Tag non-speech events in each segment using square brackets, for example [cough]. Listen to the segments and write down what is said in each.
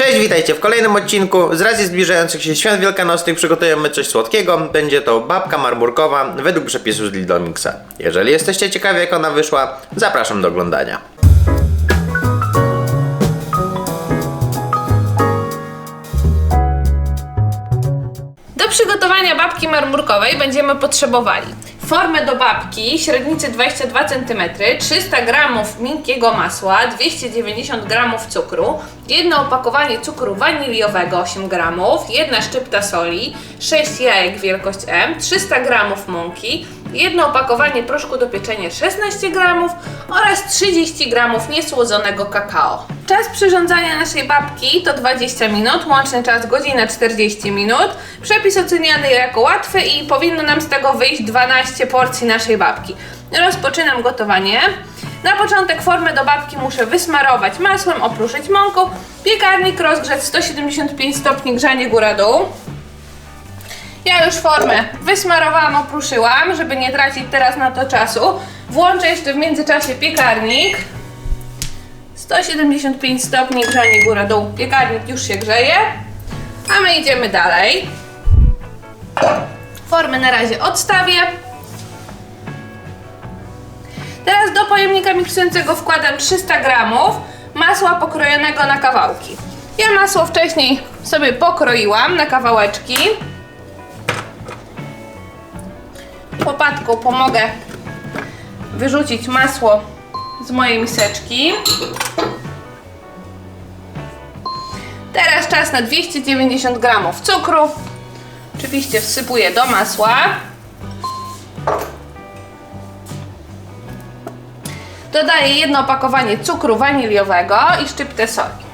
Cześć, witajcie w kolejnym odcinku. Z racji zbliżających się świąt wielkanocnych przygotujemy coś słodkiego. Będzie to babka marmurkowa według przepisów z Lidl Mixa. Jeżeli jesteście ciekawi jak ona wyszła, zapraszam do oglądania. Do przygotowania babki marmurkowej będziemy potrzebowali formę do babki średnicy 22 cm, 300 g miękkiego masła, 290 g cukru, jedno opakowanie cukru waniliowego 8 g, jedna szczypta soli, 6 jajek wielkość M, 300 g mąki, jedno opakowanie proszku do pieczenia 16 g oraz 30 g niesłodzonego kakao. Czas przyrządzania naszej babki to 20 minut, łączny czas godzina 40 minut. Przepis oceniany jako łatwy i powinno nam z tego wyjść 12 porcji naszej babki. Rozpoczynam gotowanie. Na początek formę do babki muszę wysmarować masłem, opruszyć mąką, piekarnik rozgrzać 175 stopni grzanie góra-dół. Ja już formę wysmarowałam, opruszyłam, żeby nie tracić teraz na to czasu. Włączę jeszcze w międzyczasie piekarnik. 175 stopni grzanie góra-dół. Piekarnik już się grzeje. A my idziemy dalej. Formę na razie odstawię. Teraz do pojemnika miksującego wkładam 300 gramów masła pokrojonego na kawałki. Ja masło wcześniej sobie pokroiłam na kawałeczki. Łopatką pomogę wyrzucić masło z mojej miseczki. Teraz czas na 290 g cukru. Oczywiście wsypuję do masła. Dodaję jedno opakowanie cukru waniliowego i szczyptę soli.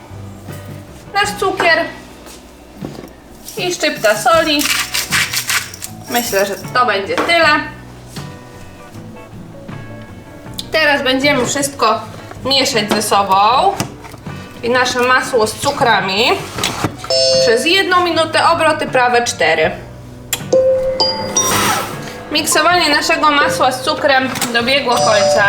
Nasz cukier i szczypta soli. Myślę, że to będzie tyle. Teraz będziemy wszystko mieszać ze sobą. I nasze masło z cukrami. Przez jedną minutę obroty prawe 4. Miksowanie naszego masła z cukrem dobiegło końca.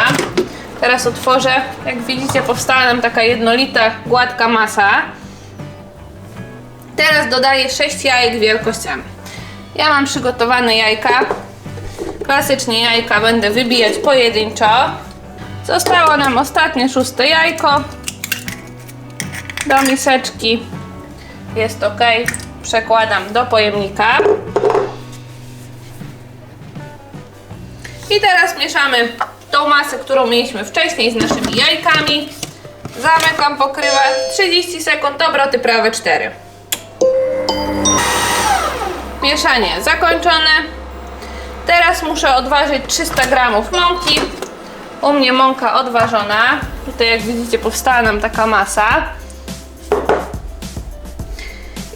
Teraz otworzę. Jak widzicie, powstała nam taka jednolita, gładka masa. Teraz dodaję 6 jajek wielkość M. Ja mam przygotowane jajka. Klasycznie jajka będę wybijać pojedynczo. Zostało nam ostatnie szóste jajko. Do miseczki. Jest ok. Przekładam do pojemnika. I teraz mieszamy tą masę, którą mieliśmy wcześniej z naszymi jajkami. Zamykam pokrywę. 30 sekund, obroty prawe 4. Mieszanie zakończone. Teraz muszę odważyć 300 g mąki. U mnie mąka odważona. Tutaj jak widzicie powstała nam taka masa.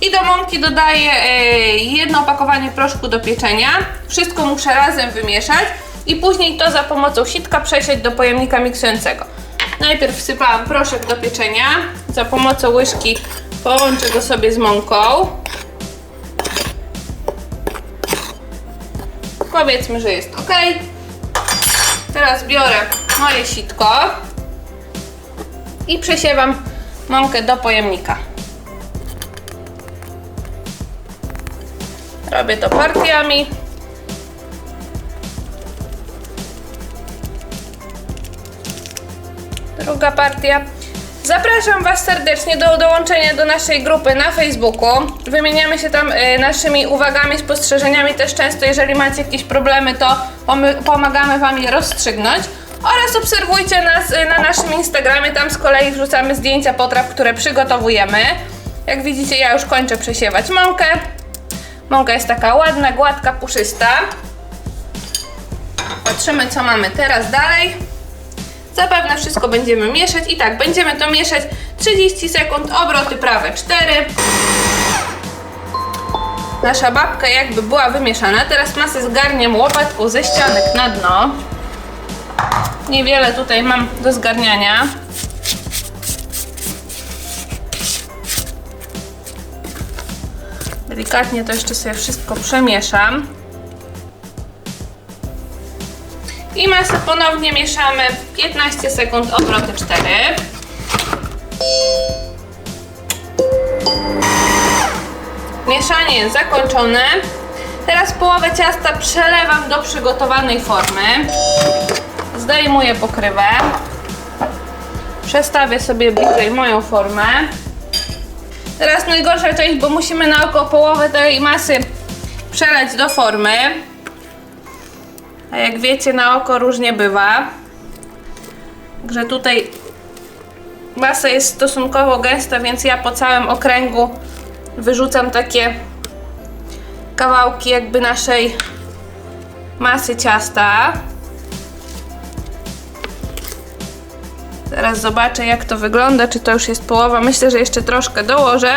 I do mąki dodaję e, jedno opakowanie proszku do pieczenia. Wszystko muszę razem wymieszać i później to za pomocą sitka przesiać do pojemnika miksującego. Najpierw wsypałam proszek do pieczenia. Za pomocą łyżki połączę go sobie z mąką. Powiedzmy, że jest ok. Teraz biorę moje sitko i przesiewam mąkę do pojemnika. Robię to partiami. Druga partia. Zapraszam Was serdecznie do dołączenia do naszej grupy na Facebooku. Wymieniamy się tam y, naszymi uwagami, spostrzeżeniami też często, jeżeli macie jakieś problemy, to pomagamy Wam je rozstrzygnąć. Oraz obserwujcie nas y, na naszym Instagramie, tam z kolei wrzucamy zdjęcia potraw, które przygotowujemy. Jak widzicie, ja już kończę przesiewać mąkę. Mąka jest taka ładna, gładka, puszysta. Patrzymy, co mamy teraz dalej. Zapewne wszystko będziemy mieszać i tak, będziemy to mieszać 30 sekund, obroty prawe 4. Nasza babka jakby była wymieszana. Teraz masę zgarniam łopatką ze ścianek na dno. Niewiele tutaj mam do zgarniania. Delikatnie to jeszcze sobie wszystko przemieszam. I masę ponownie mieszamy 15 sekund, obroty 4. Mieszanie zakończone. Teraz połowę ciasta przelewam do przygotowanej formy. Zdejmuję pokrywę. Przestawię sobie bliżej moją formę. Teraz najgorsza część, bo musimy na oko połowę tej masy przelać do formy. A jak wiecie, na oko różnie bywa. Także tutaj masa jest stosunkowo gęsta, więc ja po całym okręgu wyrzucam takie kawałki jakby naszej masy ciasta. Teraz zobaczę jak to wygląda, czy to już jest połowa. Myślę, że jeszcze troszkę dołożę,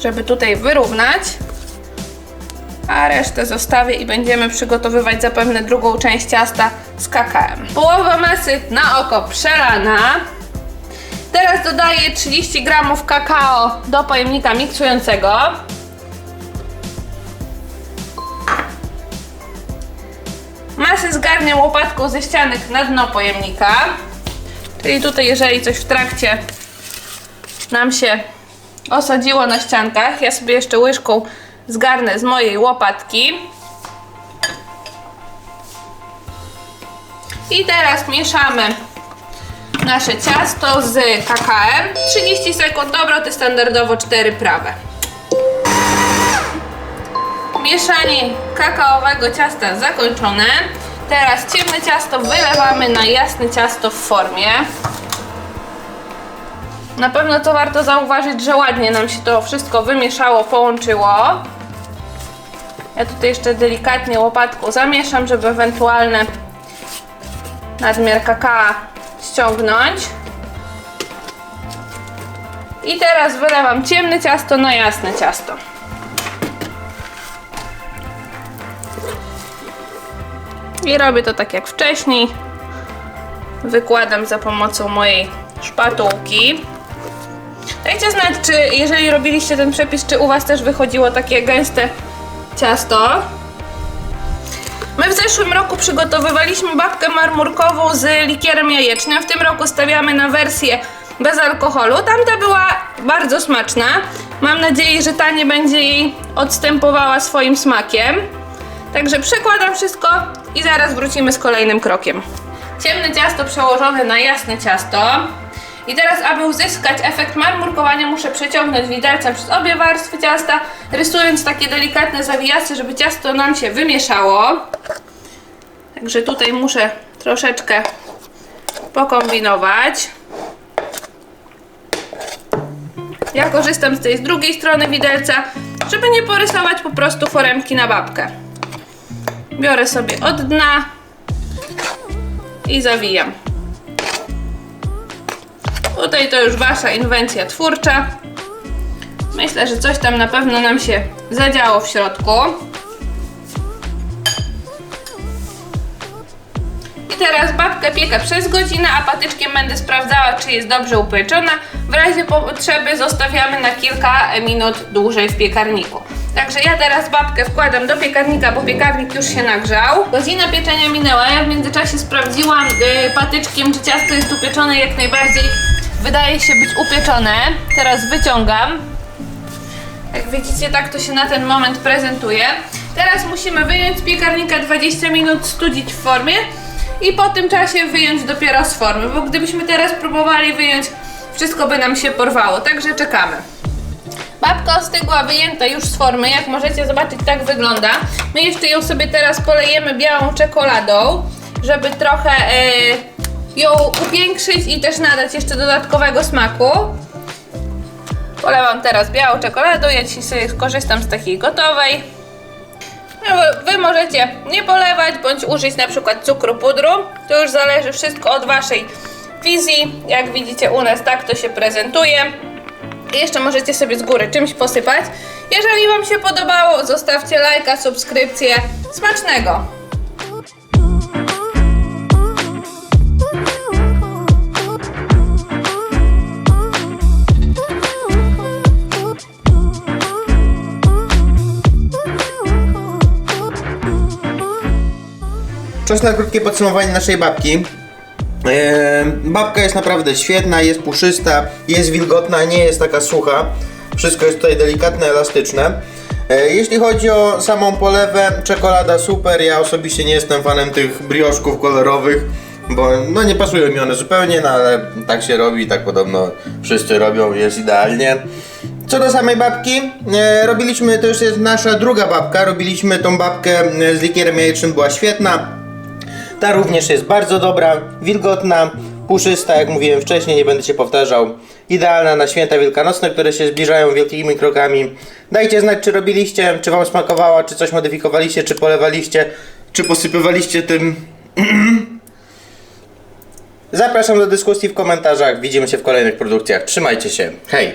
żeby tutaj wyrównać. A resztę zostawię i będziemy przygotowywać zapewne drugą część ciasta z kakałem. Połowa masy na oko przelana. Teraz dodaję 30 g kakao do pojemnika miksującego. Masę zgarniam łopatką ze ścianek na dno pojemnika. Czyli tutaj, jeżeli coś w trakcie nam się osadziło na ściankach, ja sobie jeszcze łyżką zgarnę z mojej łopatki. I teraz mieszamy nasze ciasto z kakałem. 30 sekund, obroty standardowo 4 prawe. Mieszanie kakaowego ciasta zakończone. Teraz ciemne ciasto wylewamy na jasne ciasto w formie. Na pewno to warto zauważyć, że ładnie nam się to wszystko wymieszało, połączyło. Ja tutaj jeszcze delikatnie łopatką zamieszam, żeby ewentualne nadmiar kakao ściągnąć. I teraz wylewam ciemne ciasto na jasne ciasto. I robię to tak jak wcześniej. Wykładam za pomocą mojej szpatułki. Dajcie znać, czy jeżeli robiliście ten przepis, czy u Was też wychodziło takie gęste ciasto. My w zeszłym roku przygotowywaliśmy babkę marmurkową z likierem jajecznym. W tym roku stawiamy na wersję bez alkoholu. Tamta była bardzo smaczna. Mam nadzieję, że ta nie będzie jej odstępowała swoim smakiem. Także przekładam wszystko i zaraz wrócimy z kolejnym krokiem. Ciemne ciasto przełożone na jasne ciasto. I teraz, aby uzyskać efekt marmurkowania, muszę przeciągnąć widelcem przez obie warstwy ciasta, rysując takie delikatne zawijasy, żeby ciasto nam się wymieszało. Także tutaj muszę troszeczkę pokombinować. Ja korzystam z tej z drugiej strony widelca, żeby nie porysować po prostu foremki na babkę. Biorę sobie od dna i zawijam. Tutaj to już Wasza inwencja twórcza. Myślę, że coś tam na pewno nam się zadziało w środku. I teraz babkę piekę przez godzinę, a patyczkiem będę sprawdzała, czy jest dobrze upieczona. W razie potrzeby zostawiamy na kilka minut dłużej w piekarniku. Także ja teraz babkę wkładam do piekarnika, bo piekarnik już się nagrzał. Godzina pieczenia minęła, ja w międzyczasie sprawdziłam y, patyczkiem, czy ciasto jest upieczone jak najbardziej. Wydaje się być upieczone. Teraz wyciągam. Jak widzicie, tak to się na ten moment prezentuje. Teraz musimy wyjąć z piekarnika 20 minut, studzić w formie i po tym czasie wyjąć dopiero z formy, bo gdybyśmy teraz próbowali wyjąć, wszystko by nam się porwało, także czekamy. Babka ostygła, wyjęta już z formy, jak możecie zobaczyć tak wygląda. My jeszcze ją sobie teraz polejemy białą czekoladą, żeby trochę e, ją upiększyć i też nadać jeszcze dodatkowego smaku. Polewam teraz białą czekoladą, ja dzisiaj sobie skorzystam z takiej gotowej. No, wy- możecie nie polewać, bądź użyć na przykład cukru pudru. To już zależy wszystko od Waszej wizji. Jak widzicie u nas tak to się prezentuje. Jeszcze możecie sobie z góry czymś posypać. Jeżeli Wam się podobało, zostawcie lajka, subskrypcję. Smacznego! Czas na krótkie podsumowanie naszej babki. E, babka jest naprawdę świetna, jest puszysta, jest wilgotna, nie jest taka sucha. Wszystko jest tutaj delikatne, elastyczne. E, Jeśli chodzi o samą polewę, czekolada super. Ja osobiście nie jestem fanem tych brioszków kolorowych, bo no nie pasują mi one zupełnie, no ale tak się robi, tak podobno wszyscy robią, jest idealnie. Co do samej babki, e, robiliśmy, to już jest nasza druga babka, robiliśmy tą babkę z likierem jajecznym, była świetna. Ta również jest bardzo dobra, wilgotna, puszysta, jak mówiłem wcześniej, nie będę się powtarzał. Idealna na święta wielkanocne, które się zbliżają wielkimi krokami. Dajcie znać, czy robiliście, czy Wam smakowała, czy coś modyfikowaliście, czy polewaliście, czy posypywaliście tym. [clears throat] Zapraszam do dyskusji w komentarzach. Widzimy się w kolejnych produkcjach. Trzymajcie się. Hej!